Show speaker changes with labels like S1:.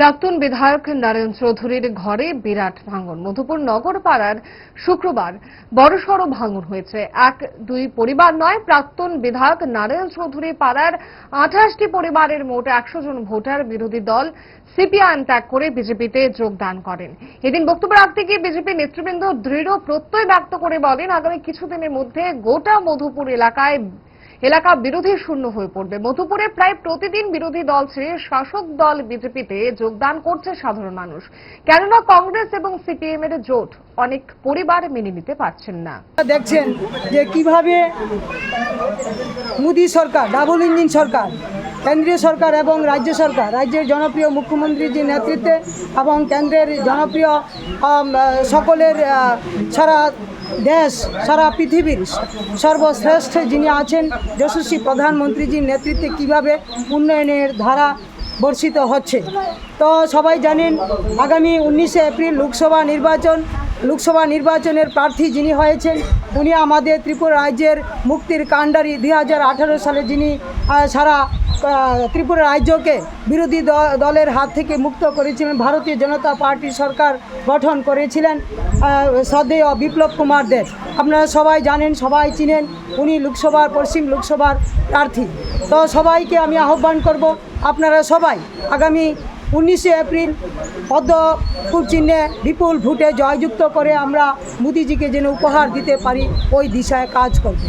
S1: প্রাক্তন বিধায়ক নারায়ণ চৌধুরীর ঘরে বিরাট ভাঙন। মধুপুর নগর পাড়ার শুক্রবার বড়সড় ভাঙন হয়েছে। এক, দুই পরিবার নয়, প্রাক্তন বিধায়ক নারায়ণ চৌধুরী পাড়ার আঠাশটি পরিবারের মোট একশো জন ভোটার বিরোধী দল সিপিআইএম ত্যাগ করে বিজেপিতে যোগদান করেন। এদিন বক্তব্য রাখতে গিয়ে বিজেপি নেতৃবৃন্দ দৃঢ় প্রত্যয় ব্যক্ত করে বলেন, আগামী কিছুদিনের মধ্যে গোটা মধুপুর এলাকায় এলাকা বিরোধী শূন্য হয়ে পড়বে। মধুপুরে প্রায় প্রতিদিন বিরোধী দল ছেড়ে শাসক দল বিজেপিতে যোগদান করছে সাধারণ মানুষ। কেননা কংগ্রেস এবং সিপিএম এর জোট অনেক পরিবার মেনে নিতে পারছেন না।
S2: দেখছেন যে কীভাবে মোদী সরকার, ডাবল ইঞ্জিন সরকার, কেন্দ্রীয় সরকার এবং রাজ্য সরকার, রাজ্যের জনপ্রিয় মুখ্যমন্ত্রীর যে নেতৃত্বে এবং কেন্দ্রের জনপ্রিয় সকলের সারা দেশ সারা পৃথিবীর সর্বশ্রেষ্ঠ যিনি আছেন, যশস্বী প্রধানমন্ত্রীজির নেতৃত্বে কীভাবে উন্নয়নের ধারা বর্ষিত হচ্ছে। তো সবাই জানেন, আগামী উনিশে এপ্রিল লোকসভা নির্বাচন, লোকসভা নির্বাচনের প্রার্থী যিনি হয়েছেন, উনি আমাদের ত্রিপুরা রাজ্যের মুক্তির কাণ্ডারি দুই হাজার আঠারো সালে যিনি সারা ত্রিপুরা রাজ্যকে বিরোধী দলের হাত থেকে মুক্ত করেছিলেন। ভারতীয় জনতা পার্টি সরকার গঠন করেছিলেন শ্রদ্ধেয় বিপ্লব কুমার দেব আপনারা সবাই জানেন, সবাই চিনেন, উনি লোকসভার, পশ্চিম লোকসভার প্রার্থী। তো সবাইকে আমি আহ্বান করব, আপনারা সবাই আগামী উনিশে এপ্রিল পদ্ম চিহ্নে বিপুল ভোটে জয়যুক্ত করে আমরা মোদিজিকে যেন উপহার দিতে পারি, ওই দিশায় কাজ করব।